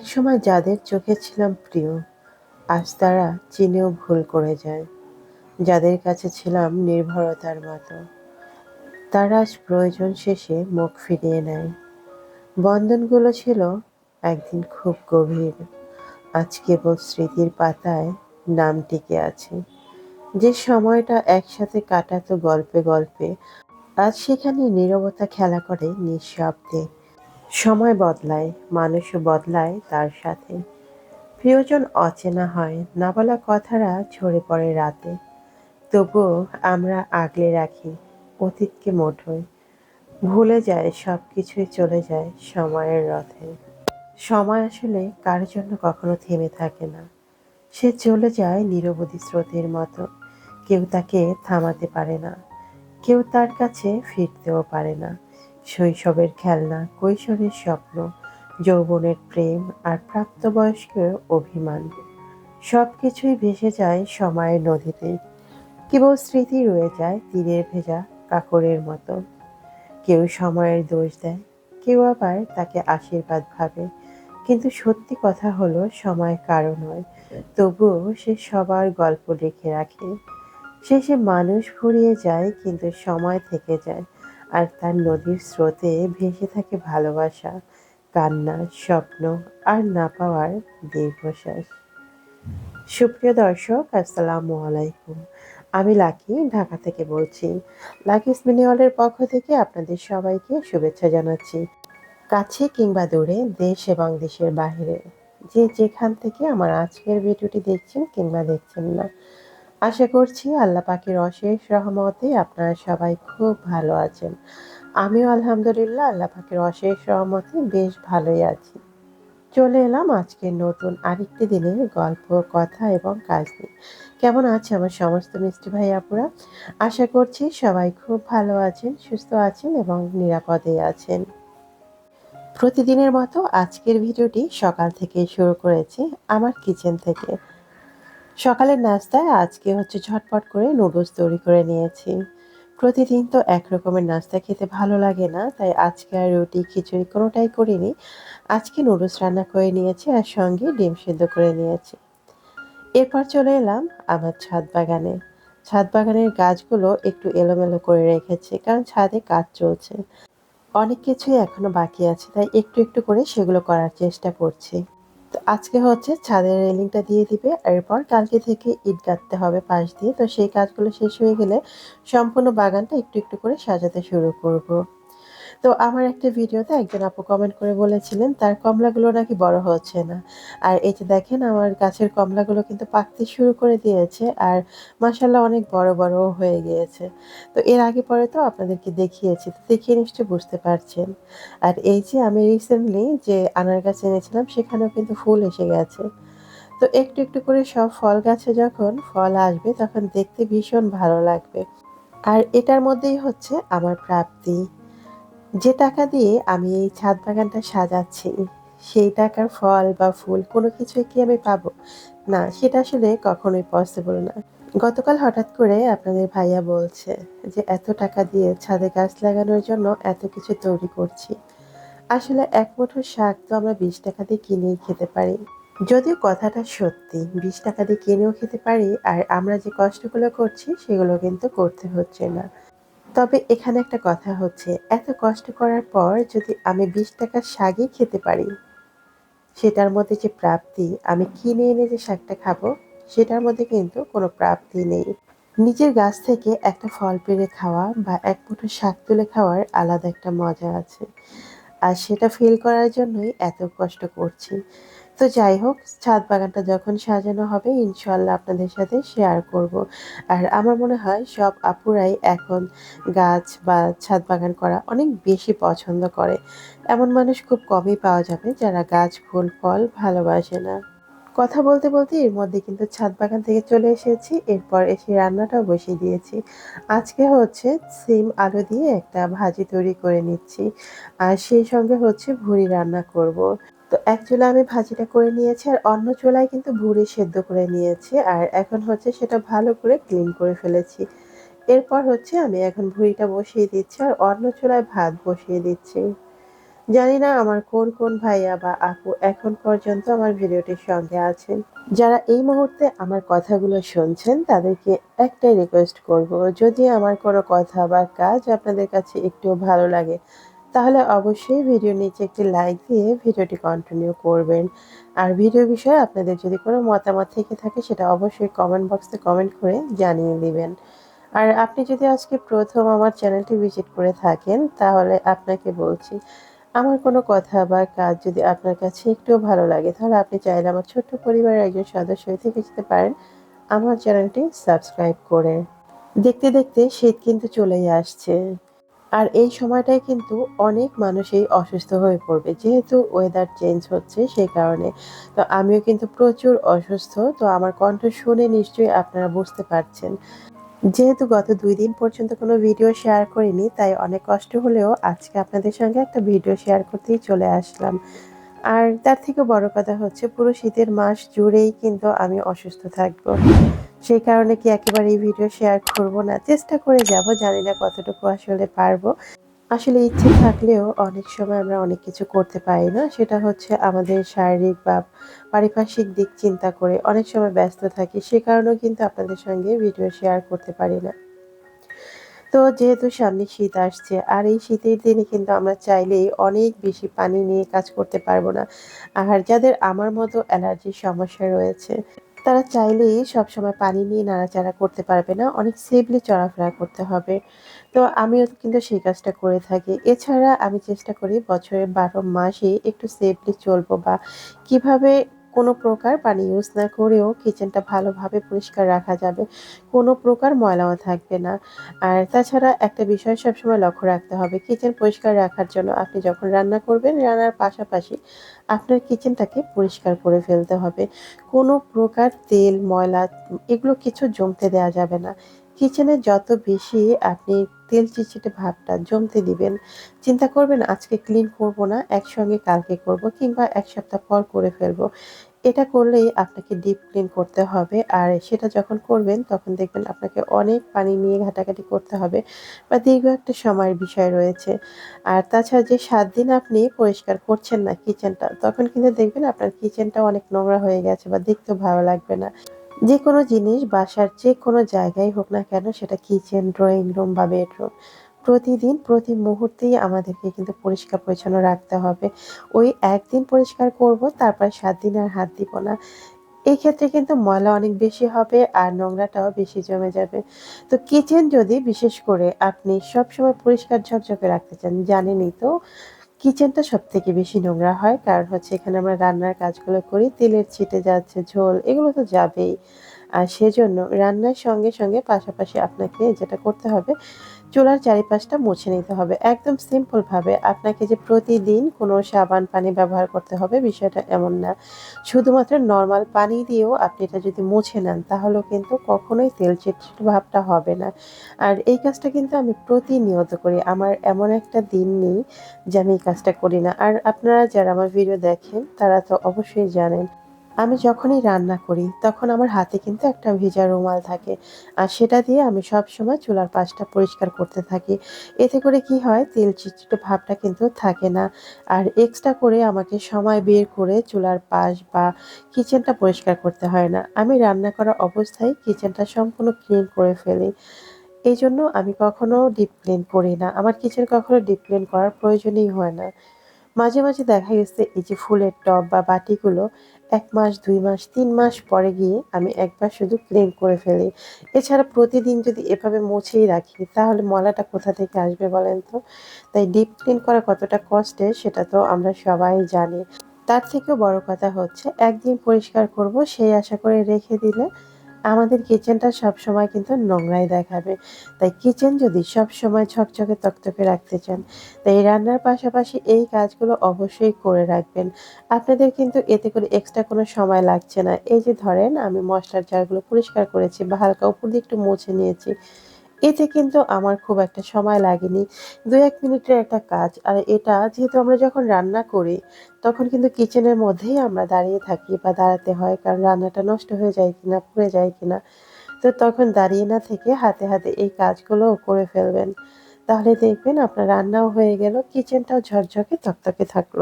একসময় যাদের চোখে ছিলাম প্রিয়, আজ তারা চিনেও ভুল করে যায়। যাদের কাছে ছিলাম নির্ভরতার মতো, তারা আজ প্রয়োজন শেষে মুখ ফিরিয়ে নেয়। বন্ধনগুলো ছিল একদিন খুব গভীর, আজ কেবল স্মৃতির পাতায় নাম টিকে আছে। যে সময়টা একসাথে কাটাতো গল্পে গল্পে, আজ সেখানে নীরবতা খেলা করে নিঃশব্দে। সময় বদলায়, মানুষও বদলায় তার সাথে। প্রিয়জন অচেনা হয়, না বলা কথারা ঝরে পড়ে রাতে। তবুও আমরা আগলে রাখি, অতীতকে মোটয় ভুলে যায় সব কিছুই চলে যায় সময়ের রথে। সময় আসলে কার জন্য কখনো থেমে থাকে না। সে চলে যায় নিরবধি স্রোতের মতো। কেউ তাকে থামাতে পারে না। কেউ তার কাছে ফিরতেও পারে না। শৈশবের খেলনা, কৈশোরের স্বপ্ন, যৌবনের প্রেম আর প্রাপ্তবয়স্কের অভিমান। সব কিছুই ভেসে যায় সময়ের নদীতে। কেবল স্মৃতি রয়ে যায় তীরের ভেজা কাকরের মতো। কেউ সময়ের দোষ দেয়, কেউ আবার তাকে আশীর্বাদ ভাবে। কিন্তু সত্যি কথা হলো, সময় কারও নয়। তবুও সে সবার গল্প লিখে রাখে। শেষে মানুষ ফুরিয়ে যায়, কিন্তু সময় থেকে যায়। আর তার নদীর স্রোতে ভেসে থাকে ভালোবাসা, কান্না, স্বপ্ন আর না পাওয়ার দীর্ঘশ্বাস। সুপ্রিয় দর্শক, আসসালামু আলাইকুম। আমি লাকি, ঢাকা থেকে বলছি। লাকি স্মিনিওয়ালের পক্ষ থেকে আপনাদের সবাইকে শুভেচ্ছা জানাচ্ছি। কাছে কিংবা দূরে, দেশ এবং দেশের বাইরে যে যেখান থেকে আমার আজকের ভিডিওটি দেখছেন কিংবা দেখছেন না আশা করছি আল্লাহ পাখির অশেষ রহমতে আপনারা সবাই খুব ভালো আছেন। আমিও আলহামদুলিল্লাহ আল্লাহ পাখির অশেষ রহমতে বেশ ভালোই আছি। চলে এলাম আজকের নতুন আরেকটি দিনের গল্প, কথা এবং কাজ নিয়ে। কেমন আছে আমার সমস্ত মিষ্টি ভাই আপুরা? আশা করছি সবাই খুব ভালো আছেন, সুস্থ আছেন এবং নিরাপদে আছেন। প্রতিদিনের মতো আজকের ভিডিওটি সকাল থেকে শুরু করেছি আমার কিচেন থেকে। সকালের নাস্তায় আজকে হচ্ছে ঝটপট করে নুডলস তৈরি করে নিয়েছি। প্রতিদিন তো এক রকমের নাস্তা খেতে ভালো লাগে না, তাই আজকে আর রুটি, খিচুড়ি কোনোটাই করিনি। আজকে নুডলস রান্না করে নিয়েছি আর সঙ্গে ডিম সেদ্ধ করে নিয়েছি। এরপর চলে এলাম আমার ছাদ বাগানে। ছাদ বাগানের গাছগুলো একটু এলোমেলো করে রেখেছি, কারণ ছাদে কাজ চলছে। অনেক কিছুই এখনও বাকি আছে, তাই একটু একটু করে সেগুলো করার চেষ্টা করছি। তো আজকে হচ্ছে ছাদের রেলিংটা দিয়ে দিবে, এরপর কালকে থেকে ইট গাঁথতে হবে পাশ দিয়ে তো সেই কাজগুলো শেষ হয়ে গেলে সম্পূর্ণ বাগানটা একটু একটু করে সাজাতে শুরু করব। তো আমার একটা ভিডিওতে একজন আপু কমেন্ট করে বলেছিলেন, তার কমলাগুলো নাকি বড় হচ্ছে না। আর যে দেখেন, আমার গাছের কমলাগুলো কিন্তু পাকতে শুরু করে দিয়েছে আর মাসাল্লাহ অনেক বড় বড় হয়ে গিয়েছে। তো এর আগে পরে তো আপনাদেরকে দেখিয়েছি, তো দেখিয়ে নিশ্চয়ই বুঝতে পারছেন। আর এই যে আমি রিসেন্টলি যে আনার গাছ এনেছিলাম, সেখানেও কিন্তু ফুল এসে গেছে। তো একটু একটু করে সব ফল গাছে যখন ফল আসবে, তখন দেখতে ভীষণ ভালো লাগবে। আর এটার মধ্যেই হচ্ছে আমার প্রাপ্তি। যে টাকা দিয়ে আমি এই ছাদ বাগানটা সাজাচ্ছি, সেই টাকার ফল বা ফুল কোনো কিছুই কি আমি পাবো? না, সেটা আসলে কখনোই পসিবল না। গতকাল হঠাৎ করে আপনাদের ভাইয়া বলছে যে, এত টাকা দিয়ে ছাদে গাছ লাগানোর জন্য এত কিছু তৈরি করছি। আসলে এক মুঠো শাক তো আমরা বিশ টাকা দিয়ে কিনেই খেতে পারি। যদিও কথাটা সত্যি, বিশ টাকা দিয়ে কিনেও খেতে পারি, আর আমরা যে কষ্টগুলো করছি, সেগুলো কিন্তু করতে হচ্ছে না। তবে এখানে একটা কথা হচ্ছে, এত কষ্ট করার পর যদি আমি বিশ টাকার শাকই খেতে পারি, সেটার মধ্যে যে প্রাপ্তি, আমি কিনে এনে যে শাকটা খাব, সেটার মধ্যে কিন্তু কোনো প্রাপ্তি নেই। নিজের গাছ থেকে একটা ফল পেড়ে খাওয়া বা এক মুঠো শাক তুলে খাওয়ার আলাদা একটা মজা আছে। আর সেটা ফিল করার জন্যই এত কষ্ট করছি। তো যাই হোক, ছাদ বাগানটা যখন সাজানো হবে ইনশাল্লাহ আপনাদের সাথে শেয়ার করব। আর আমার মনে হয় সব আপুরাই এখন গাছ বা ছাদ বাগান করা অনেক বেশি পছন্দ করে। এমন মানুষ খুব কমই পাওয়া যাবে যারা গাছ, ফুল, ফল ভালোবাসে না। কথা বলতে বলতে এর মধ্যে কিন্তু ছাদ বাগান থেকে চলে এসেছি, এরপর এসে রান্নাটাও বসিয়ে দিয়েছি। আজকে হচ্ছে সিম আলু দিয়ে একটা ভাজি তৈরি করে নিচ্ছি, আর সেই সঙ্গে হচ্ছে ভুড়ি রান্না করব। তো এক চুলা আমি ভাজিটা করে নিয়েছি আর অন্য চুলায় কিন্তু ভুড়ি সেদ্ধ করে নিয়েছি আর এখন হচ্ছে সেটা ভালো করে ক্লিন করে ফেলেছি। এরপর হচ্ছে আমি এখন ভুড়িটা বসিয়ে দিচ্ছি আর অন্য চুলায় ভাত বসিয়ে দিচ্ছি। জানি না আমার কোন কোন ভাইয়া বা আপু এখন পর্যন্ত আমার ভিডিওটির সঙ্গে আছেন। যারা এই মুহূর্তে আমার কথাগুলো শুনছেন, তাদেরকে একটাই রিকোয়েস্ট করব, যদি আমার কোনো কথা বা কাজ আপনাদের কাছে একটু ভালো লাগে তাহলে অবশ্যই ভিডিও নিচে একটি লাইক দিয়ে ভিডিওটি কন্টিনিউ করবেন। আর ভিডিও বিষয়ে আপনাদের যদি কোনো মতামত থেকে থাকে, সেটা অবশ্যই কমেন্ট বক্সে কমেন্ট করে জানিয়ে দিবেন। আর আপনি যদি আজকে প্রথম আমার চ্যানেলটি ভিজিট করে থাকেন, তাহলে আপনাকে বলছি, আমার কোনো কথা বা কাজ যদি আপনার কাছে একটুও ভালো লাগে, তাহলে আপনি চাইলে আমার ছোট্ট পরিবারের একজন সদস্য হয়ে থেকে যেতে পারেন। আমার চ্যানেলটি সাবস্ক্রাইব করে। দেখতে দেখতে শীত কিন্তু চলেই আসছে। আর এই সময়টাই কিন্তু অনেক মানুষই অসুস্থ হয়ে পড়বে। যেহেতু ওয়েদার চেঞ্জ হচ্ছে সেই কারণে। তো আমিও কিন্তু প্রচুর অসুস্থ। তো আমার কণ্ঠ শুনে নিশ্চয়ই আপনারা বুঝতে পারছেন। যেহেতু গত দুই দিন পর্যন্ত কোনো ভিডিও শেয়ার করিনি, তাই অনেক কষ্ট হলেও আজকে আপনাদের সঙ্গে একটা ভিডিও শেয়ার করতেই চলে আসলাম। আর তার থেকে বড় কথা হচ্ছে পুরো শীতের মাস জুড়েই কিন্তু আমি অসুস্থ থাকব। সেই কারণে কি একেবারে এই ভিডিও শেয়ার করব না, চেষ্টা করে যাব, জানি না কতটুকু আসলে পারব। আসলে ইচ্ছে থাকলেও অনেক সময় আমরা অনেক কিছু করতে পারি না, সেটা হচ্ছে আমাদের শারীরিক বা পারিপার্শ্বিক দিক চিন্তা করে অনেক সময় ব্যস্ত থাকি, সে কারণেও কিন্তু আপনাদের সঙ্গে ভিডিও শেয়ার করতে পারি না। তো যেহেতু সামনে শীত আসছে, আর এই শীতের দিনে কিন্তু আমরা চাইলেই অনেক বেশি পানি নিয়ে কাজ করতে পারব না। আর যাদের আমার মতো অ্যালার্জির সমস্যা রয়েছে, তারা চাইলেই সবসময় পানি নিয়ে নাড়াচাড়া করতে পারবে না, অনেক সেফলি চলাফেরা করতে হবে। তো আমিও কিন্তু সেই কাজটা করে থাকি। এছাড়া আমি চেষ্টা করি বছরের বারো মাসে একটু সেফলি চলবো বা কীভাবে কোনো প্রকার পানি ইউজ না করেও কিচেনটা ভালোভাবে পরিষ্কার রাখা যাবে। কোনো প্রকার ময়লাও থাকবে না। আর তাছাড়া একটা বিষয় সবসময় লক্ষ্য রাখতে হবে কিচেন পরিষ্কার রাখার জন্য আপনি যখন রান্না করবেন, রান্নার পাশাপাশি আপনার কিচেনটাকে পরিষ্কার করে ফেলতে হবে। কোনো প্রকার তেল, ময়লা, এগুলো কিছু জমতে দেওয়া যাবে না। কিচেনে যত বেশি আপনি তেল চিটচিটে ভাবটা জমতে দিবেন, চিন্তা করবেন আজকে ক্লিন করব না, একসঙ্গে কালকে করব কিংবা এক সপ্তাহ পর করে ফেলব। এটা করলেই আপনাকে ডিপ ক্লিন করতে হবে আর সেটা যখন করবেন তখন দেখবেন আপনাকে অনেক পানি নিয়ে ঘাটাঘাটি করতে হবে বা দীর্ঘ একটা সময়ের বিষয় রয়েছে। আর তাছাড়া যে সাত দিন আপনি পরিষ্কার করছেন না কিচেনটা, তখন কিন্তু দেখবেন আপনার কিচেনটা অনেক নোংরা হয়ে গেছে বা দেখতেও ভালো লাগবে না। যে কোনো জিনিস বাসার যে কোনো জায়গায় হোক না কেন সেটা কিচেন ড্রয়িং রুম বা বেডরুম প্রতিদিন, প্রতি মুহূর্তেই আমাদেরকে কিন্তু পরিষ্কার পরিচ্ছন্ন রাখতে হবে। ওই একদিন পরিষ্কার করব, তারপর সাত দিন আর হাত দিব না। এই ক্ষেত্রে কিন্তু ময়লা অনেক বেশি হবে আর নোংরাটাও বেশি জমে যাবে। তো কিচেন যদি বিশেষ করে আপনি সবসময় পরিষ্কার ঝকঝকে রাখতে চান, জানেনই তো কিচেনটা সব থেকে বেশি নোংরা হয়, কারণ হচ্ছে এখানে আমরা রান্নার কাজগুলো করি, তেলের ছিটে যাচ্ছে ঝোল, এগুলো তো যাবেই। আর সেজন্য রান্নার সঙ্গে সঙ্গে পাশাপাশি আপনাকে যেটা করতে হবে চুলার চারিপাশটা মুছে নিতে হবে। একদম সিম্পলভাবে আপনাকে যে প্রতিদিন কোনো সাবান পানি ব্যবহার করতে হবে বিষয়টা এমন না। শুধুমাত্র নর্মাল পানি দিয়েও আপনি এটা যদি মুছে নেন, তাহলেও কিন্তু কখনোই তেল চিটচিট ভাবটা হবে না। আর এই কাজটা কিন্তু আমি প্রতিনিয়ত করি। আমার এমন একটা দিন নেই যে আমি এই কাজটা করি না। আর আপনারা যারা আমার ভিডিও দেখেন, তারা তো অবশ্যই জানেন আমি যখনই রান্না করি, তখন আমার হাতে কিন্তু একটা ভেজা রুমাল থাকে। আর সেটা দিয়ে আমি সব সময় চুলার পাশটা পরিষ্কার করতে থাকি। এতে করে কি হয়, তেল চিটচিটে ভাবটা কিন্তু থাকে না। আর এক্সট্রা করে আমাকে সময় বের করে চুলার পাশ বা কিচেনটা পরিষ্কার করতে হয় না। আমি রান্না করা অবস্থায় কিচেনটা সম্পূর্ণ ক্লিন করে ফেলি। এই জন্য আমি কখনো ডিপ ক্লিন করি না। আমার কিচেন কখনো ডিপ ক্লিন করার প্রয়োজনই হয় না। মাঝে মাঝে দেখা গেছে এই যে ফুলের টব বা বাটিগুলো এক মাস, দুই মাস, তিন মাস পরে গিয়ে আমি একবার শুধু ক্লিন করে ফেলি। এছাড়া প্রতিদিন যদি এভাবে মুছেই রাখি, তাহলে ময়লাটা কোথা থেকে আসবে বলেন তো? তাই ডিপ ক্লিন করা কতটা কষ্টের সেটা তো আমরা সবাই জানি। তার থেকেও বড় কথা হচ্ছে, একদিন পরিষ্কার করব, সেই আশা করে রেখে দিলে আমাদের কিচেনটা সব সময় কিন্তু নোংরাই দেখাবে। তাই কিচেন যদি সব সময় ঝকঝকে তকতকে রাখতে চান, তাই রান্নার পাশাপাশি এই কাজগুলো অবশ্যই করে রাখবেন। আপনাদের কিন্তু এতে করে এক্সট্রা কোনো সময় লাগছে না। এই যে ধরেন, আমি মশলার জারগুলো পরিষ্কার করেছি বা হালকা উপর দিয়ে একটু মুছে নিয়েছি। এতে কিন্তু আমার খুব একটা সময় লাগেনি। দু এক মিনিটের একটা কাজ। আর এটা যেহেতু আমরা যখন রান্না করি, তখন কিন্তু কিচেনের মধ্যেই আমরা দাঁড়িয়ে থাকি বা দাঁড়াতে হয়, কারণ রান্নাটা নষ্ট হয়ে যায় কিনা, পুড়ে যায় কিনা। তো তখন দাঁড়িয়ে না থেকে হাতে হাতে এই কাজগুলো করে ফেলবেন। তাহলে দেখবেন আপনার রান্নাও হয়ে গেল, কিচেনটাও ঝকঝকে তকতকে থাকল।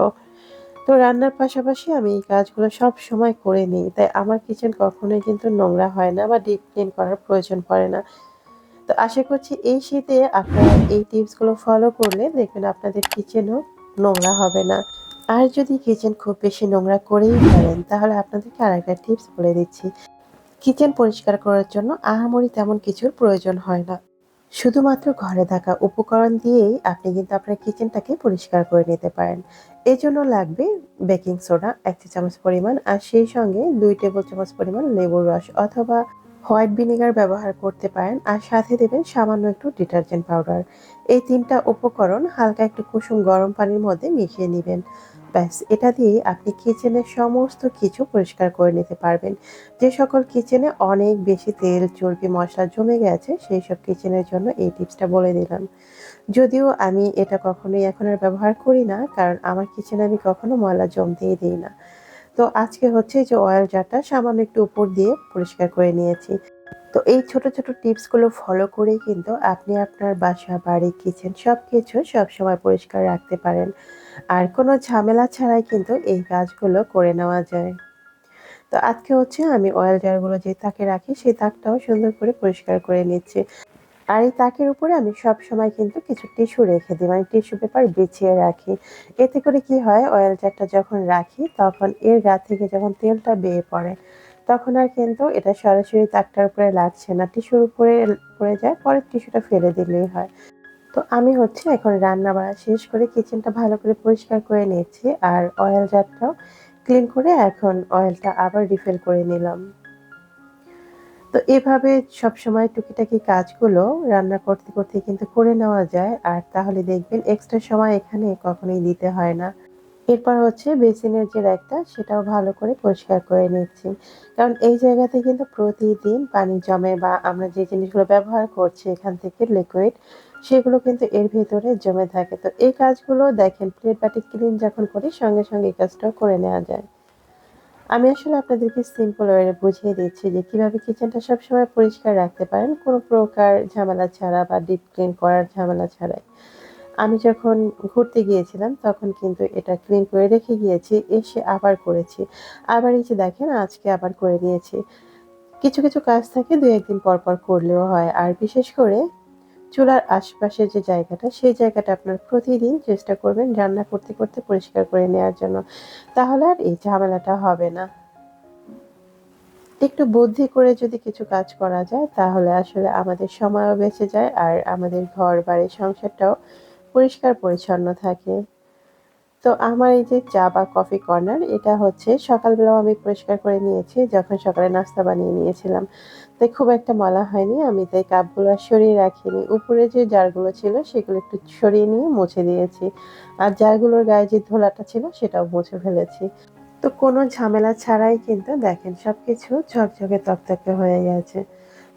তো রান্নার পাশাপাশি আমি এই কাজগুলো সব সময় করে নিই। তাই আমার কিচেন কখনোই কিন্তু নোংরা হয় না বা ডিপ ক্লিন করার প্রয়োজন পড়ে না। তো আশা করছি এই শীতে আপনারা এই টিপসগুলো ফলো করলে দেখবেন আপনাদের কিচেনও নোংরা হবে না। আর যদি কিচেন খুব বেশি নোংরা করেই ফেলেন, তাহলে আপনাদেরকে আরেকটা টিপস বলে দিচ্ছি। কিচেন পরিষ্কার করার জন্য আহামরি তেমন কিছুর প্রয়োজন হয় না। শুধুমাত্র ঘরে থাকা উপকরণ দিয়েই আপনি কিন্তু আপনার কিচেনটাকে পরিষ্কার করে নিতে পারেন। এই জন্য লাগবে বেকিং সোডা এক চামচ পরিমাণ, আর সেই সঙ্গে দুই টেবিল চামচ পরিমাণ লেবুর রস অথবা হোয়াইট ভিনেগার ব্যবহার করতে পারেন আর সাথে দেবেন সামান্য একটু ডিটারজেন্ট পাউডার। এই তিনটা উপকরণ হালকা একটু কুসুম গরম পানির মধ্যে মিশিয়ে নেবেন। ব্যাস, এটা দিয়ে আপনি কিচেনের সমস্ত কিছু পরিষ্কার করে নিতে পারবেন। যে সকল কিচেনে অনেক বেশি তেল, চর্বি, মশলা জমে গেছে, সেই সব কিচেনের জন্য এই টিপসটা বলে দিলাম। যদিও আমি এটা কখনোই এখন আর ব্যবহার করি না, কারণ আমার কিচেনে আমি কখনো ময়লা জমতেই দিই না। তো আজকে হচ্ছে যে অয়েল জারটা সামান্য একটু উপর দিয়ে পরিষ্কার করে নিয়েছি। তো এই ছোট ছোট টিপসগুলো ফলো করেই কিন্তু আপনি আপনার বাসা, বাড়ি কিচেন সব কিছু সবসময় পরিষ্কার রাখতে পারেন। আর কোনো ঝামেলা ছাড়াই কিন্তু এই কাজগুলো করে নেওয়া যায়। তো আজকে হচ্ছে আমি অয়েল জারগুলো যে তাকে রাখি, সেই তাকটাও সুন্দর করে পরিষ্কার করে নিচ্ছি। আর এই তাকের উপরে আমি সব সময় কিন্তু কিছু টিস্যু রেখে দিই মানে টিস্যু পেপার বিছিয়ে রাখি। এতে করে কি হয় অয়েল জারটা যখন রাখি, তখন এর গা থেকে যখন তেলটা বেয়ে পড়ে, তখন আর কিন্তু এটা সরাসরি তাকটার উপরে লাগছে না। টিস্যুর উপরে পড়ে যায়, পরে টিস্যুটা ফেলে দিলেই হয়। তো আমি হচ্ছে এখন রান্না বাড়া শেষ করে কিচেনটা ভালো করে পরিষ্কার করে নিয়েছি, আর অয়েল জারটাও ক্লিন করে এখন অয়েলটা আবার রিফিল করে নিলাম। তো এভাবে সবসময় টুকিটাকি কাজগুলো রান্না করতে করতে কিন্তু করে নেওয়া যায়। আর তাহলে দেখবেন এক্সট্রা সময় এখানে কখনোই দিতে হয় না। এরপর হচ্ছে বেসিনের যে র্যাকটা, সেটাও ভালো করে পরিষ্কার করে নিচ্ছি। কারণ এই জায়গাতে কিন্তু প্রতিদিন পানি জমে বা আমরা যে জিনিসগুলো ব্যবহার করছি এখান থেকে লিকুইড সেগুলো কিন্তু এর ভেতরে জমে থাকে। তো এই কাজগুলো দেখেন প্লেট বাটি ক্লিন যখন করি সঙ্গে সঙ্গে এই কাজটাও করে নেওয়া যায়। আমি আসলে আপনাদেরকে সিম্পল ওয়ে বুঝিয়ে দিচ্ছি যে কীভাবে কিচেনটা সবসময় পরিষ্কার রাখতে পারেন, কোনো প্রকার ঝামেলা ছাড়া বা ডিপ ক্লিন করার ঝামেলা ছাড়াই। আমি যখন ঘুরতে গিয়েছিলাম, তখন কিন্তু এটা ক্লিন করে রেখে গিয়েছি, এসে আবার করেছি। আবার এই যে দেখেন, আজকে আবার করে দিয়েছি কিছু কিছু কাজ থাকে দু একদিন পর পর করলেও হয়। আর বিশেষ করে চুলার আশপাশে যে জায়গাটা, সেই জায়গাটা আপনার প্রতিদিন চেষ্টা করবেন রান্না করতে করতে পরিষ্কার করে নেওয়ার জন্য। তাহলে আর এই ঝামেলাটা হবে না। একটু বুদ্ধি করে যদি কিছু কাজ করা যায়, তাহলে আসলে আমাদের সময়ও বেঁচে যায় আর আমাদের ঘর বাড়ির সংসারটাও পরিষ্কার পরিচ্ছন্ন থাকে। তো আমার এই যে চা বা কফি কর্নার, এটা হচ্ছে সকালবেলাও আমি পরিষ্কার করে নিয়েছি, যখন সকালে নাস্তা বানিয়ে নিয়েছিলাম। তাই খুব একটা মলা হয়নি, আমি তাই কাপগুলো সরিয়ে রাখিনি। উপরে যে জারগুলো ছিল, সেগুলো একটু সরিয়ে নিয়ে মুছে দিয়েছি। আর জারগুলোর গায়ে যে ধোলাটা ছিল, সেটাও মুছে ফেলেছি। তো কোনো ঝামেলা ছাড়াই কিন্তু দেখেন সব কিছু ঝকঝকে তকতকে হয়ে গেছে।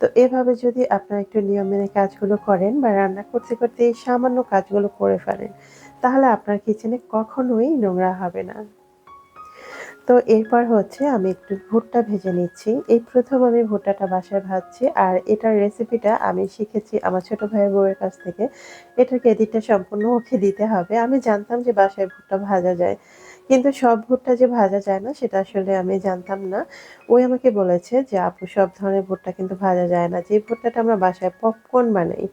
তো এভাবে যদি আপনারা একটু নিয়ম মেনে কাজগুলো করেন বা রান্না করতে করতে এই সামান্য কাজগুলো করে ফেলেন তাহলে আপনার কিচেনে কখনোই নোংরা হবে না। তো এরপর হচ্ছে আমি একটু ভুট্টা ভেজে নিচ্ছি। এই প্রথম আমি ভুট্টাটা বাসায় ভাজছি আর এটার রেসিপিটা আমি শিখেছি আমার ছোট ভাইয়ের বউয়ের কাছ থেকে। এটার ক্রেডিটটা সম্পূর্ণ ওকে দিতে হবে। আমি জানতাম যে বাসায় ভুট্টা ভাজা যায়। কিন্তু সব ভুট্টা যে ভাজা যায় না, সেটা আসলে আমি জানতাম না। ওই আমাকে বলেছে যে, আপু, সব ধরনের ভুট্টা কিন্তু ভাজা যায় না। যে ভুট্টাটা আমরা বাসায় পপকর্ন বানাই,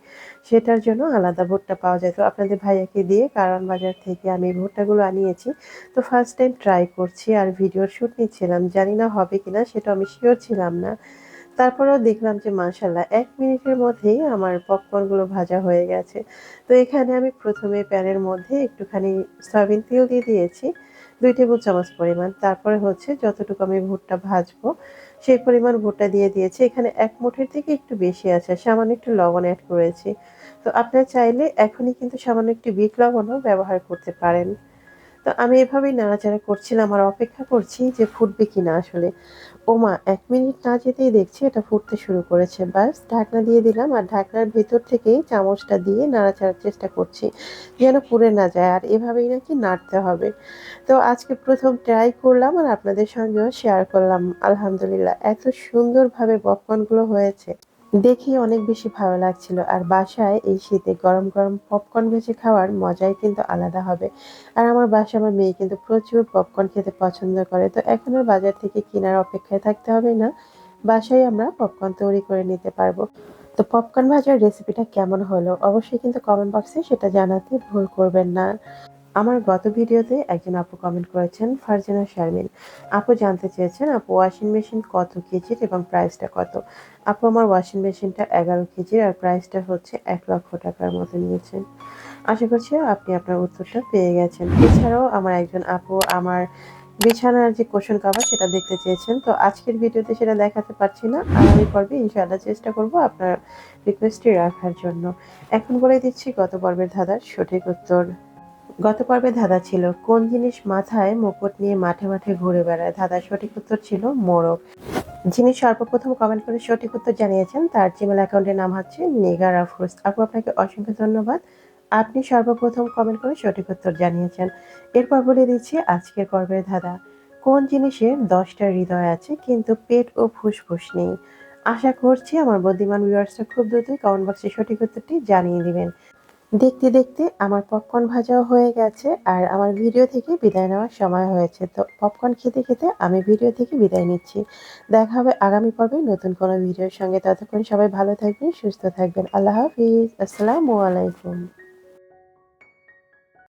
সেটার জন্য আলাদা ভুট্টা পাওয়া যায়। তো আপনাদের ভাইয়াকে দিয়ে কারণ বাজার থেকে আমি ভুট্টাগুলো আনিয়েছি। তো ফার্স্ট টাইম ট্রাই করছি আর ভিডিওর শ্যুট নিচ্ছিলাম। জানি না হবে কি না সেটা আমি শিওর ছিলাম না। তারপরেও দেখলাম যে মাশাল্লাহ এক মিনিটের মধ্যেই আমার পপকর্নগুলো ভাজা হয়ে গেছে। তো এখানে আমি প্রথমে প্যানের মধ্যে একটুখানি সয়াবিন তেল দিয়ে দিয়েছি। দুই টেবিল চামচ পরিমাণ। তারপরে হচ্ছে যতটুকু আমি ভুট্টা ভাজবো, সেই পরিমাণ ভুট্টা দিয়ে দিয়েছি। এখানে এক মুঠের থেকে একটু বেশি আছে, সামান্য একটু লবণ অ্যাড করেছি। তো আপনারা চাইলে এখনই কিন্তু সামান্য একটু বিট লবণও ব্যবহার করতে পারেন। তো আমি এভাবেই নাড়াচাড়া করছিলাম আর অপেক্ষা করছি যে ফুটবে কি না আসলে। ওমা, এক মিনিট না যেতেই দেখছি এটা ফুটতে শুরু করেছে। বাস, ঢাকনা দিয়ে দিলাম আর ঢাকনার ভেতর থেকেই চামচটা দিয়ে নাড়াচাড়ার চেষ্টা করছি যেন পুড়ে না যায় আর এভাবেই নাকি নাড়তে হবে। তো আজকে প্রথম ট্রাই করলাম আর আপনাদের সঙ্গেও শেয়ার করলাম। আলহামদুলিল্লাহ, এত সুন্দরভাবে পপকর্নগুলো হয়েছে। দেখে অনেক বেশি ভালো লাগছিল। আর বাসায় এই শীতে গরম গরম পপকর্ন ভেজে খাওয়ার মজাই কিন্তু আলাদা হবে। আর আমার বাসায় আমার মেয়ে কিন্তু প্রচুর পপকর্ন খেতে পছন্দ করে। তো এখন আর বাজার থেকে কেনার অপেক্ষায় থাকতে হবে না। বাসায় আমরা পপকর্ন তৈরি করে নিতে পারব। তো পপকর্ন ভাজার রেসিপিটা কেমন হলো? অবশ্যই কিন্তু কমেন্ট বক্সে সেটা জানাতে ভুল করবেন না। আমার গত ভিডিওতে একজন আপু কমেন্ট করেছেন, ফারজানা শারমিন। আপু জানতে চেয়েছেন, আপু ওয়াশিং মেশিন কত কেজির এবং প্রাইসটা কত? আপু আমার ওয়াশিং মেশিনটা এগারো কেজির আর প্রাইসটা হচ্ছে এক লক্ষ টাকার মতো নিয়েছেন। আশা করছি আপনি আপনার উত্তরটা পেয়ে গেছেন। এছাড়াও আমার একজন আপু আমার বিছানার যে কোশন কাভার সেটা দেখতে চেয়েছেন। তো আজকের ভিডিওতে সেটা দেখাতে পারছি না। আগামী পর্বে ইনশাআল্লাহ চেষ্টা করব আপনার রিকোয়েস্টটি রাখার জন্য। এখন বলে দিচ্ছি, গত পর্বের ধাঁধার সঠিক উত্তর। গত পর্বে ধাঁধা ছিল, কোন জিনিস মাথায় মুকুট নিয়ে মাঠে মাঠে ঘুরে বেড়ায়? ধাঁধার সঠিক উত্তর ছিল মোরগ। যিনি সর্বপ্রথম কমেন্ট করে সঠিক উত্তর জানিয়েছেন, তার জিমেল অ্যাকাউন্টের নাম হচ্ছে নেগার আফরোজ। আপু, আপনাকে অসংখ্য ধন্যবাদ। আপনি সর্বপ্রথম কমেন্ট করে সঠিক উত্তর জানিয়েছেন। এরপর বলে দিচ্ছি আজকের পর্বের ধাঁধা। কোন জিনিসের দশটা হৃদয় আছে, কিন্তু পেট ও ফুসফুস নেই? আশা করছি আমার বুদ্ধিমান ভিউয়ার্সরা খুব দ্রুতই কমেন্ট বক্সে সঠিক উত্তরটি জানিয়ে দিবেন। দেখতে দেখতে আমার পপকর্ন ভাজাও হয়ে গেছে আর আমার ভিডিও থেকে বিদায় নেওয়ার সময় হয়েছে। তো পপকর্ন খেতে খেতে আমি ভিডিও থেকে বিদায় নিচ্ছি। দেখা হবে আগামী পর্বে নতুন কোনো ভিডিওর সঙ্গে। ততক্ষণ সবাই ভালো থাকবেন, সুস্থ থাকবেন। আল্লাহ হাফিজ। আসসালামু আলাইকুম।